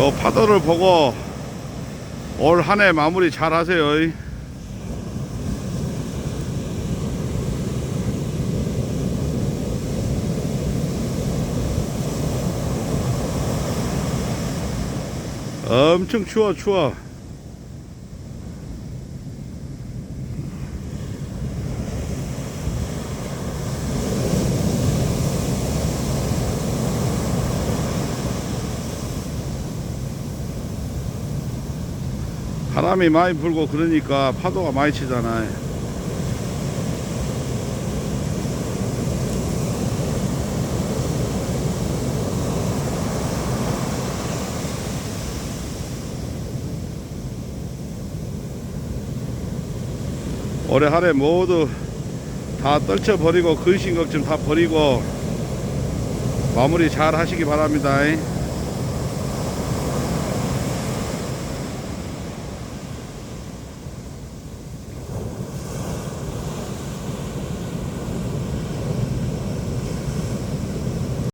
요 파도를 보고 올 한 해 마무리 잘 하세요. 엄청 추워 추워 바람이 많이 불고 그러니까 파도가 많이 치잖아요 올해 한해 모두 다 떨쳐버리고 근심 걱정 다 버리고 마무리 잘 하시기 바랍니다.